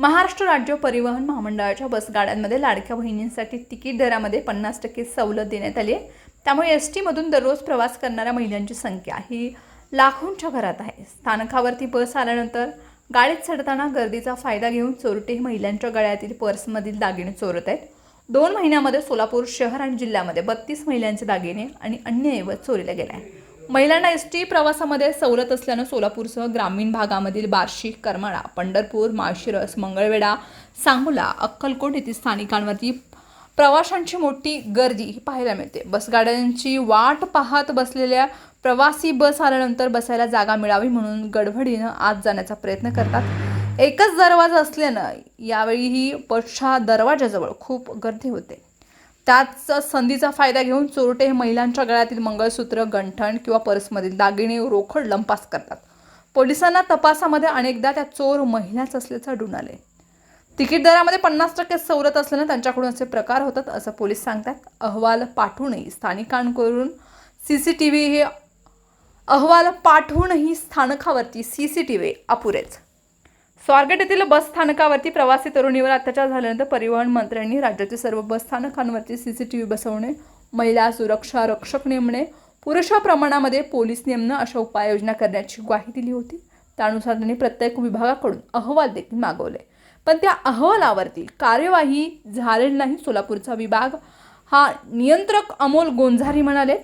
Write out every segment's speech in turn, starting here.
महाराष्ट्र राज्य परिवहन महामंडळाच्या बसगाड्यांमध्ये लाडक्या बहिणींसाठी तिकीट दरामध्ये पन्नास टक्के सवलत देण्यात आली आहे. त्यामुळे एस टीमधून दररोज प्रवास करणाऱ्या महिलांची संख्या ही लाखोंच्या घरात आहे. स्थानकावरती बस आल्यानंतर गाडीत चढताना गर्दीचा फायदा घेऊन चोरटे महिलांच्या गळ्यातील पर्समधील दागिने चोरत आहेत. दोन महिन्यामध्ये सोलापूर शहर आणि जिल्ह्यामध्ये बत्तीस महिलांचे दागिने आणि अन्य ऐवज चोरीला गेले आहे महिलांना एस टी प्रवासामध्ये सवलत असल्यानं सोलापूरसह ग्रामीण भागामधील बार्शी करमाळा पंढरपूर माळशिरस मंगळवेढा सांगोला अक्कलकोट येथील स्थानिकांवरती प्रवाशांची मोठी गर्दी ही पाहायला मिळते. बसगाड्यांची वाट पाहत बसलेल्या प्रवासी बस आल्यानंतर बसायला जागा मिळावी म्हणून गडबडीनं आत जाण्याचा प्रयत्न करतात. एकच दरवाजा असल्यानं यावेळीही बसच्या दरवाजाजवळ खूप गर्दी होते. त्याच संधीचा फायदा घेऊन चोरटे हे महिलांच्या गळ्यातील मंगळसूत्र गंठण किंवा पर्समधील दागिने रोखड लंपास करतात. पोलिसांना तपासामध्ये अनेकदा त्या चोर महिलाच असल्याचं आढळून आले. तिकीट दरामध्ये पन्नास टक्के सवलत असल्यानं त्यांच्याकडून असे प्रकार होतात असं पोलीस सांगतात. अहवाल पाठवूनही स्थानिकांकडून सी सी टी व्ही हे अहवाल पाठवूनही स्थानकावरती सी सी टी व्ही अपुरेच. स्वारगेट येथील बस स्थानकावरती प्रवासी तरुणीवर अत्याचार झाल्यानंतर परिवहन मंत्र्यांनी राज्यातील सर्व बस स्थानकांवरती सी सी टी व्ही बसवणे महिला सुरक्षा रक्षक नेमणे पुरेशा प्रमाणामध्ये पोलीस नेमणं अशा उपाययोजना करण्याची ग्वाही दिली होती. त्यानुसार त्यांनी प्रत्येक विभागाकडून अहवाल देखील मागवले. पण त्या अहवालावरती कार्यवाही झालेली नाही. सोलापूरचा विभाग हा नियंत्रक अमोल गोंझारी म्हणाले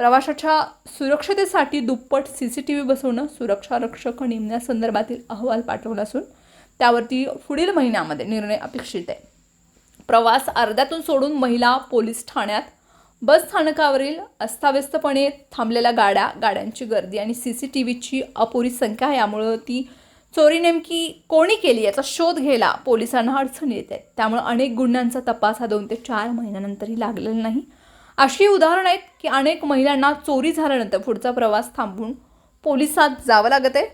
प्रवाशाच्या सुरक्षतेसाठी दुप्पट सी सी टी व्ही बसवणं सुरक्षारक्षक नेमण्यासंदर्भातील अहवाल पाठवला असून त्यावरती पुढील महिन्यामध्ये निर्णय अपेक्षित आहे. प्रवास अर्ध्यातून सोडून महिला पोलीस ठाण्यात बस स्थानकावरील अस्ताव्यस्तपणे थांबलेल्या गाड्या गाड्यांची गर्दी आणि सी सी टी व्हीची अपुरी संख्या यामुळं ती चोरी नेमकी कोणी केली याचा शोध घ्यायला पोलिसांना अडचण येत आहे त्यामुळे अनेक गुन्ह्यांचा तपास हा दोन ते चार महिन्यानंतरही लागलेला नाही. अशी उदाहरणं आहेत की अनेक महिलांना चोरी झाल्यानंतर पुढचा प्रवास थांबवून पोलिसात जावं लागत आहे.